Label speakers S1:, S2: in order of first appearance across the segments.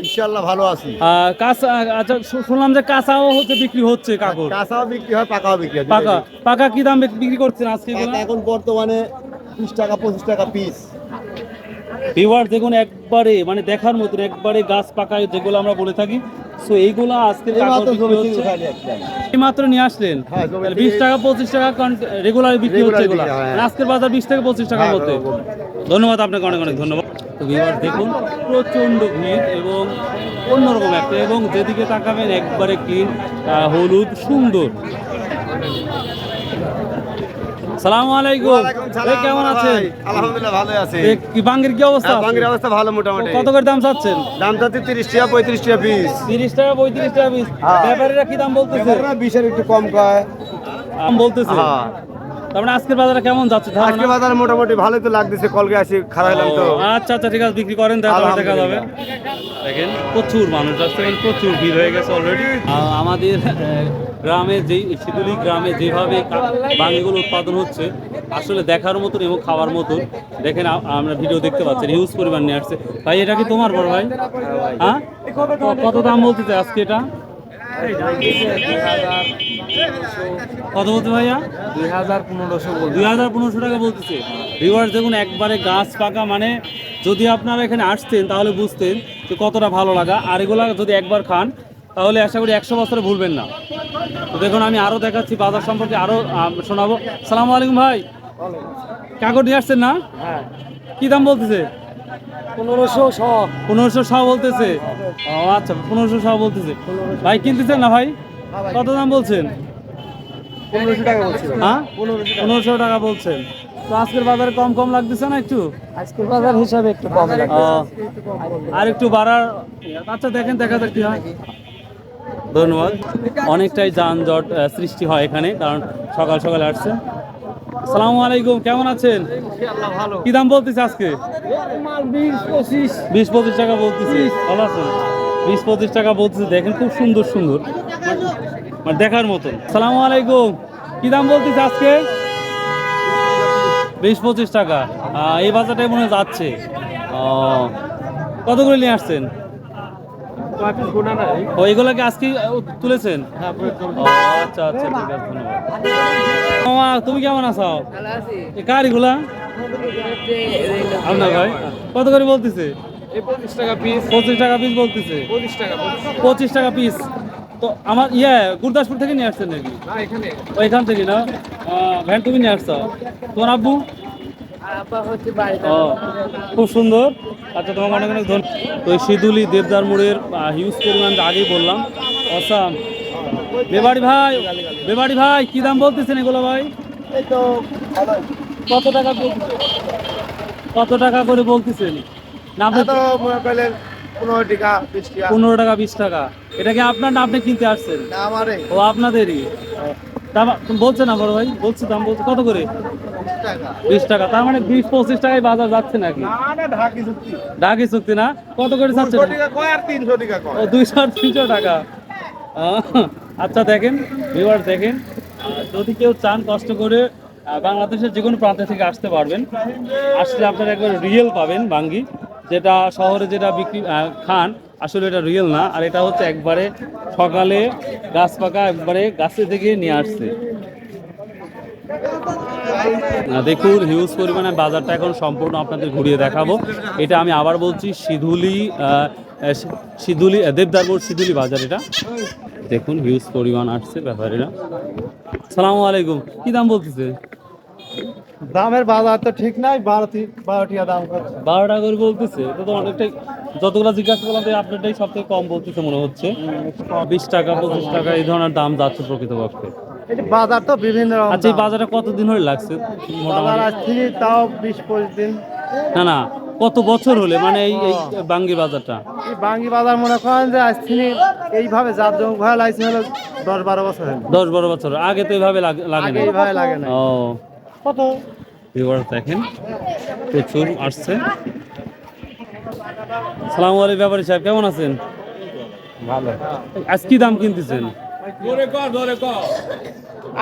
S1: ইনশাল্লাহ ভালো আছি।
S2: কাঁচা আচ্ছা শুনলাম যে কাঁচাও হচ্ছে বিক্রি হচ্ছে কাকুর।
S1: কাঁচাও বিক্রি হয় পাকাও বিক্রি হয়
S2: পাকা পাকা কি দাম বিক্রি করছেন আজকে
S1: এখন বর্তমানে বিশ টাকা পঁচিশ টাকা পিস
S2: ভিউয়ার দেখুন একবারে মানে দেখার মতন একবারে গাছ পাকায় যেগুলো আমরা বলে থাকি। সো এইগুলো আজকে
S1: মাত্র
S2: নিয়ে আসলেন?
S1: হ্যাঁ,
S2: বিশ টাকা পঁচিশ টাকা রেগুলার বিক্রি হচ্ছে এগুলো।
S1: হ্যাঁ।
S2: আজকের বাজার বিশ থেকে পঁচিশ টাকার
S1: হ্যাঁ,
S2: মধ্যে ধন্যবাদ আপনাকে অনেক অনেক ধন্যবাদ। তো দেখুন প্রচণ্ড ভিড় এবং অন্যরকম একটা এবং যেদিকে তাকাবেন একবারে ক্লিন হলুদ সুন্দর। সালামু আলাইকুম।
S1: ওয়ালাইকুম
S2: কেমন আছেন?
S1: আলহামদুলিল্লাহ ভালো আছি।
S2: কি বাঙ্গির কি অবস্থা?
S1: বাঙ্গির অবস্থা ভালো মোটামুটি।
S2: কত করে দাম চাচ্ছেন?
S1: দাম চাচ্ছি টাকা টাকা পিস
S2: তিরিশ টাকা পঁয়ত্রিশ টাকা পিস
S1: হ্যাঁ।
S2: ব্যাপারীরা কি দাম বলতেছে?
S1: একটু কম কয়
S2: দাম বলতেছে?
S1: হ্যাঁ।
S2: তার মানে আজকের বাজারে কেমন যাচ্ছে
S1: আজকে বাজার মোটামুটি ভালোই তো লাগতেছে কলকে আসি খারাপ হলাম তো।
S2: আচ্ছা আচ্ছা ঠিক আছে বিক্রি করেন যাবে দেখা যাবে। দেখেন প্রচুর মানুষ আসছে এবং প্রচুর ভিড় হয়ে গেছে অলরেডি আমাদের গ্রামে যেই শিদুলি গ্রামে যেভাবে বাঙিগুলো উৎপাদন হচ্ছে আসলে দেখার মতন এবং খাওয়ার মতন। দেখেন আমরা ভিডিও দেখতে পাচ্ছি হিউজ পরিমাণ নিয়ে আসছে। ভাই এটা কি তোমার বড় ভাই। হ্যাঁ? ক- কত দাম বলতেছে আজকে এটা? কত বলতে ভাইয়া?
S1: দুই হাজার পনেরোশো
S2: দুই হাজার পনেরোশো টাকা বলতেছে। ভিউয়ার্স দেখুন একবারে গাছ পাকা মানে যদি আপনারা এখানে আসতেন তাহলে বুঝতেন যে কতটা ভালো লাগা। আর এগুলা যদি একবার খান তাহলে আশা করি একশো বছরে ভুলবেন না। তো দেখুন আমি আরও দেখাচ্ছি বাজার সম্পর্কে আরও শোনাবো। সালামু আলাইকুম ভাই। কাগজ নিয়ে আসছেন না?
S1: হ্যাঁ।
S2: কি দাম বলতেছে?
S1: পনেরোশো শ।
S2: পনেরোশো সহ বলতেছে। ও আচ্ছা পনেরোশো সহ বলতেছে। ভাই কিনতেছেন না ভাই? কত দাম বলছেন?
S1: পনেরোশো টাকা বলছিল
S2: হ্যাঁ? পনেরোশো টাকা। বলছেন। তো আজকের বাজারে কম কম লাগতেছে না একটু?
S1: আজকের বাজার হিসাবে একটু কম
S2: আর একটু বাড়ার আচ্ছা দেখেন দেখা যাক কি হয়। ধন্যবাদ। অনেকটাই যানজট সৃষ্টি হয় এখানে কারণ সকাল সকাল আসছে। আসসালামু আলাইকুম কেমন আছেন? কি দাম বলতেছে আজকে?
S1: বিশ পঁচিশ।
S2: টাকা বলতেছে। ভালো আছেন? বিশ পঁচিশ টাকা বলতেছে দেখেন খুব সুন্দর সুন্দর। মানে দেখার মতন। সালামু আলাইকুম কি দাম বলতেছে আজকে? বিশ পঁচিশ টাকা। এই বাজারটাই মনে যাচ্ছে। ও, কত করে নিয়ে আসছেন? ও এগুলো কি আজকে তুলেছেন? আচ্ছা আচ্ছা ঠিক আছে ধন্যবাদ। মামা তুমি কেমন আছো? কার এগুলা? আপনার ভাই? কত করে বলতেছে?
S1: পঁচিশ টাকা পিস
S2: পঁচিশ টাকা পিস বলতেছে।
S1: পঁচিশ টাকা
S2: পঁচিশ টাকা পিস তো আমার ইয়ে গুরদাসপুর থেকে নিয়ে আসছেন নাকি? ওইখান থেকে না? ভ্যান তুমি নিয়ে আসছো? তোমার আব্বু? খুব সুন্দর। আচ্ছা তোমাকে অনেক অনেক ধন্যবাদ। তো এই সিদুলি দেবদার মোড়ের হিউজ পরিমাণ আগেই বললাম। অসাম বেবাড়ি ভাই বেবাড়ি ভাই কি দাম বলতেছেন এগুলো ভাই?
S1: তো
S2: কত টাকা কত টাকা করে বলতেছেন? না আপনি
S1: তো মনে করলেন পনেরো টাকা বিশ টাকা।
S2: পনেরো টাকা বিশ টাকা। এটা কি আপনার না আপনি কিনতে আসছেন?
S1: আমারে
S2: ও আপনাদেরই। দাম বলছে না বড় ভাই বলছে দাম বলছে। কত করে? বিশ টাকা তার মানে বিশ পঁচিশ টাকায় বাজার যাচ্ছে নাকি?
S1: না না ঢাকি চুক্তি
S2: ঢাকি চুক্তি না? কত করে যাচ্ছে?
S1: দুশো টাকা কয় আর তিনশো টাকা
S2: ও
S1: কয়
S2: দুইশো আর তিনশো টাকা। আচ্ছা দেখেন ভিউয়ার দেখেন। যদি কেউ চান কষ্ট করে বাংলাদেশের যে কোনো প্রান্ত থেকে আসতে পারবেন। আসলে আপনারা একবার রিয়েল পাবেন বাঙ্গি যেটা শহরে যেটা বিক্রি খান আসলে এটা রিয়েল না। আর এটা হচ্ছে একবারে সকালে গাছ পাকা একবারে গাছে থেকে নিয়ে আসছে। দেখুন হিউজ পরিমাণে বাজারটা এখন সম্পূর্ণ আপনাদের ঘুরিয়ে দেখাবো। এটা আমি আবার বলছি সিধুলি সিধুলি আহ, দেবদারপুর সিধুলি বাজার এটা। দেখুন হিউজ পরিমাণ আসছে ব্যাপারীরা। সালামু আলাইকুম কি দাম বলতেছে?
S1: দামের বাজার তো ঠিক নাই বারো টি- বারো টাকা দাম
S2: বারো টাকা করে বলতেছে এটা তো অনেকটাই যতগুলো জিজ্ঞাসা করলাম তো আপনারটাই সব থেকে কম বলতেছে মনে হচ্ছে। বিশ টাকা পঁচিশ টাকা এই ধরনের দাম যাচ্ছে প্রকৃতপক্ষে।
S1: বাজার তো বিভিন্ন
S2: আচ্ছা এই বাজারে কতদিন হলে লাগছে
S1: বাজার আসছি তাও বিশ পঁচিশ দিন।
S2: না না কত বছর হলে? মানে এই এই বাঙ্গি বাজারটা?
S1: এই বাঙ্গি বাজার মনে করেন যে আসছি এইভাবে জাত জমক ভাই লাগছে হলো দশ বারো বছর
S2: দশ বারো বছর। আগে তো এইভাবে লাগ- লাগে
S1: আগে
S2: না
S1: এইভাবে লাগে না
S2: ও।
S1: কত?
S2: ভিউয়ার্স দেখেন প্রচুর আসছে। সালাম আলাইকুম ব্যাপারী সাহেব কেমন আছেন?
S1: ভালো।
S2: আজ কি দাম কিনতেছেন?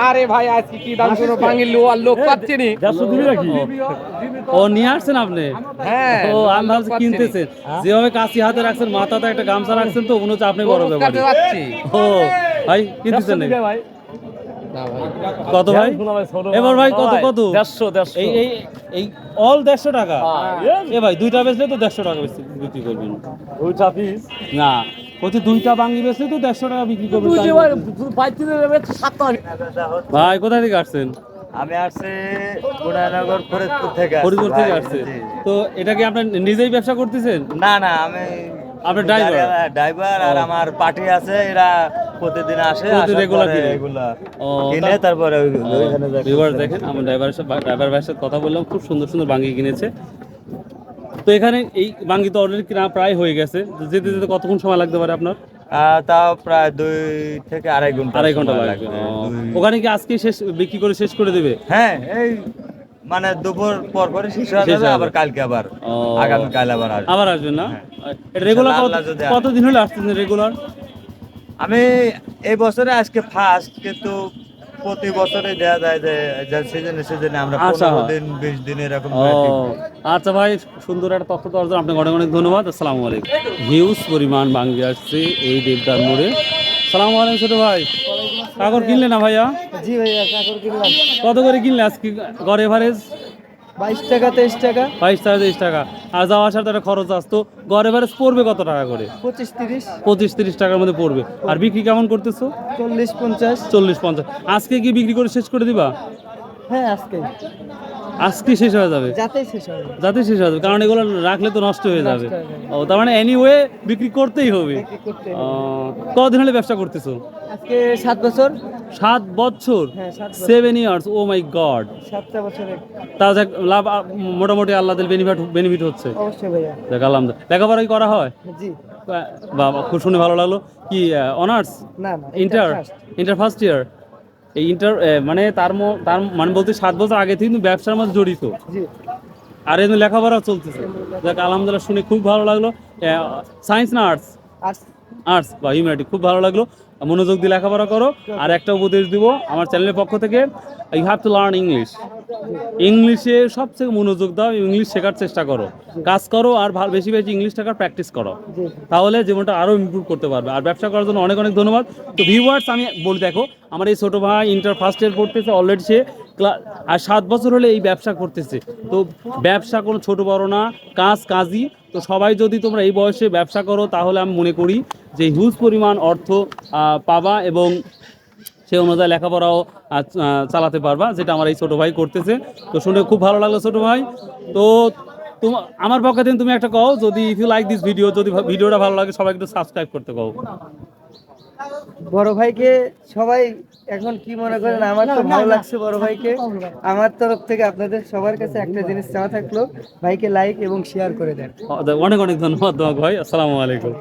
S3: আরে ভাই আজকে কি দাম শুনো বাঙালি লো আর লোক পাচ্ছি নি।
S2: নাকি ও নিয়ে আসছেন আপনি?
S3: হ্যাঁ
S2: ও আমি ভাবছি কিনতেছেন যেভাবে কাশি হাতে রাখছেন মাথাতে একটা গামছা রাখছেন তো মনে হচ্ছে আপনি বড় ব্যাপারী। ও ভাই কিনতেছেন নাকি?
S3: ভাই।
S2: কত ভাই? এবার ভাই কত কত?
S4: দেড়শো দেড়শো।
S2: এই এই এই অল দেড়শো টাকা? এ ভাই দুইটা বেচলে তো দেড়শো টাকা বিক্রি করবেন।
S4: দুইটা পিস
S2: না। বলছি দুইটা বাঙ্গি বেচলে তো দেড়শো টাকা বিক্রি
S4: সাতটা
S2: ভাই কোথায় থেকে আসছেন?
S5: আমি আসছি গুণানগর ফরিদপুর থেকে
S2: ফরিদপুর থেকে আসছে তো এটা কি আপনার নিজেই ব্যবসা করতেছেন?
S5: না না আমি
S2: আপনার driver?
S5: ড্রাইভার আর আমার পার্টি আছে এরা প্রতিদিন আসে
S2: regular কিনে?
S5: তারপরে
S2: দেখেন আমার ড্রাইভারের সাথে ড্রাইভার ভাইয়ের সাথে কথা বললাম খুব সুন্দর সুন্দর বাঙ্গি কিনেছে। তো এখানে এই বাঙ্গি তো অলরেডি কেনা প্রায় হয়ে গেছে। যেতে যেতে কতক্ষণ সময় লাগতে পারে আপনার?
S5: তাও প্রায় দুই থেকে আড়াই ঘণ্টা
S2: আড়াই
S5: ঘণ্টা
S2: লাগবে। ওখানে কি আজকে শেষ বিক্রি করে শেষ করে দেবে?
S5: হ্যাঁ এই মানে দুপুর পর পরে শেষ হয়ে যাবে আবার কালকে আবার আগামী কাল আবার আসবে।
S2: আবার আসবেন না? রেগুলার
S5: যদি আসে।
S2: কতদিন হলে আসতেছেন রেগুলার
S5: আমি এই বছরে আজকে ফার্স্ট কিন্তু প্রতি বছরে দেওয়া যায় যে সিজনে সিজনে আমরা
S2: আচ্ছা।
S5: পনেরো দিন বিশ দিন এরকম।
S2: আচ্ছা ভাই সুন্দর একটা তথ্য দেওয়ার জন্য আপনাকে অনেক অনেক ধন্যবাদ। আসসালামু আলাইকুম। হিউজ পরিমাণ বাঙ্গি আসছে এই দেবদার মোড়ে। সালাম আলাইকুম ছোট ভাই। কাকর কিনলে না ভাইয়া?
S1: জি ভাইয়া কাকর কিনলাম।
S2: কত করে কিনলে আজকে গড় এভারেজ
S1: বাইশ টাকা তেইশ টাকা?
S2: বাইশ টাকা তেইশ টাকা। আর যাওয়া আসার তো একটা খরচ আসতো গড়ে এভারেজ পড়বে কত টাকা করে?
S1: পঁচিশ তিরিশ।
S2: পঁচিশ তিরিশ টাকার মধ্যে পড়বে। আর বিক্রি কেমন করতেছো?
S1: চল্লিশ পঞ্চাশ।
S2: চল্লিশ পঞ্চাশ। আজকে কি বিক্রি করে শেষ করে দিবা?
S1: হ্যাঁ আজকে।
S2: আজকে শেষ হয়ে যাবে।
S1: যাতেই শেষ হবে
S2: যাতে শেষ হয়ে যাবে কারণ এগুলো রাখলে তো নষ্ট হয়ে যাবে। ও তার মানে এনিওয়ে বিক্রি করতেই হবে। কদিন হলে ব্যবসা করতেছো?
S1: আজকে সাত বছর।
S2: সাত বছর? Seven years oh my god
S1: সাতটা বছরে।
S2: তা যাক লাভ মোটামুটি আল্লাহদের বেনিফিট বেনিফিট হচ্ছে।
S1: অবশ্যই ভাইয়া।
S2: দেখ আলহামদুলিল্লাহ লেখাপড়া কি করা হয়?
S1: জি।
S2: বাবা খুব শুনে ভালো লাগল। কি অনার্স
S1: না না
S2: ইন্টার ইন্টার ফার্স্ট ইয়ার এই ইন্টার মানে তার তার মানে বলতে সাত বছর আগে থেকে কিন্তু ব্যবসার মধ্যে জড়িত। আর এই লেখাপড়া চলতেছে। দেখ আলহামদুলিল্লাহ শুনে খুব ভালো লাগল। সায়েন্স না আর্টস
S1: আর
S2: আর্টস বা হিউম্যানিটি খুব ভালো লাগল। মনোযোগ দিয়ে লেখাপড়া করো। আর একটা উপদেশ দিব আমার চ্যানেলের পক্ষ থেকে you have to learn English ইংলিশে সবথেকে মনোযোগ দাও ইংলিশ শেখার চেষ্টা করো। কাজ করো আর বেশি বেশি ইংলিশ শেখার প্র্যাকটিস করো। তাহলে জীবনটা আরও ইমপ্রুভ করতে পারবে। আর ব্যবসা করার জন্য অনেক অনেক ধন্যবাদ। তো ভিউয়ার্স আমি বলি দেখো, আমার এই ছোটো ভাই ইন্টার ফার্স্ট ইয়ার পড়তেছে অলরেডি সে আর সাত বছর হলে এই ব্যবসা করতেছে। তো ব্যবসা কোনো ছোট বড় না, কাজ কাজই। তো সবাই যদি তোমরা এই বয়সে ব্যবসা করো, তাহলে আমি মনে করি যে হিউজ পরিমাণ অর্থ পাবা এবং সে অনুযায়ী লেখাপড়াও চালাতে পারবা, যেটা আমার এই ছোটো ভাই করতেছে। তো শুনে খুব ভালো লাগল ছোটো ভাই। তো তোমার আমার পক্ষে দিন তুমি একটা কও, যদি if you like this video যদি ভিডিওটা ভালো লাগে, সবাই একটু সাবস্ক্রাইব করতে কও।
S1: বড় ভাইকে সবাই এখন কি মনে করেন? আমার তো ভালো লাগছে বড় ভাইকে। আমার তরফ থেকে আপনাদের সবার কাছে একটা জিনিস চাওয়া থাকল। ভাইকে লাইক এবং শেয়ার করে দেন।
S2: অনেক অনেক ধন্যবাদ তোমাকে ভাই। আসসালামু আলাইকুম।